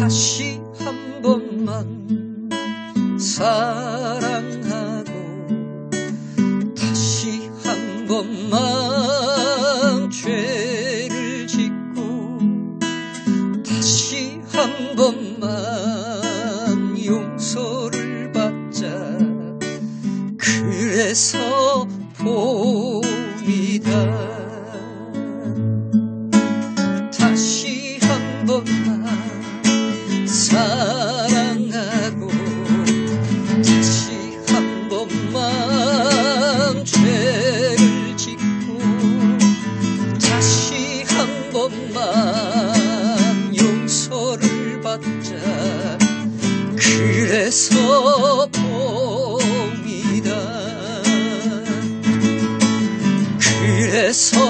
다시 한 번만 사랑하고 다시 한 번만 죄를 짓고 다시 한 번만 용서를 받자. 그래서 봄이다. 다시 한 번만 사랑하고 다시 한 번만 죄를 짓고 다시 한 번만 용서를 받자. 그래서 봄이다. 그래서